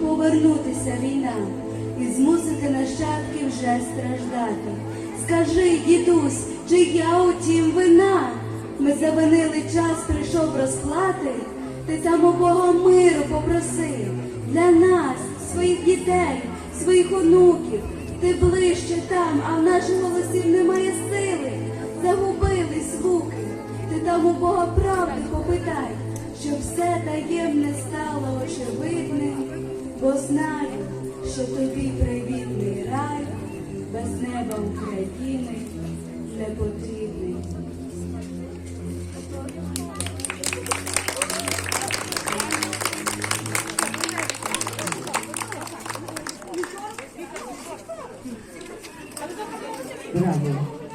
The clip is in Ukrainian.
повернутися війна і змусити нащадки вже страждати. Скажи, дідусь, чи я у тім вина? Ми завинили час, прийшов розплати, ти там у Бога миру попроси для нас, своїх дітей, своїх онуків. Ти ближче там, а в наших голосів немає сили. Загубились звуки, ти там у Бога правди попитай, щоб все таємне стало очевидним бо знаю, що тобі привітний рай без неба України не потрібний. Браво!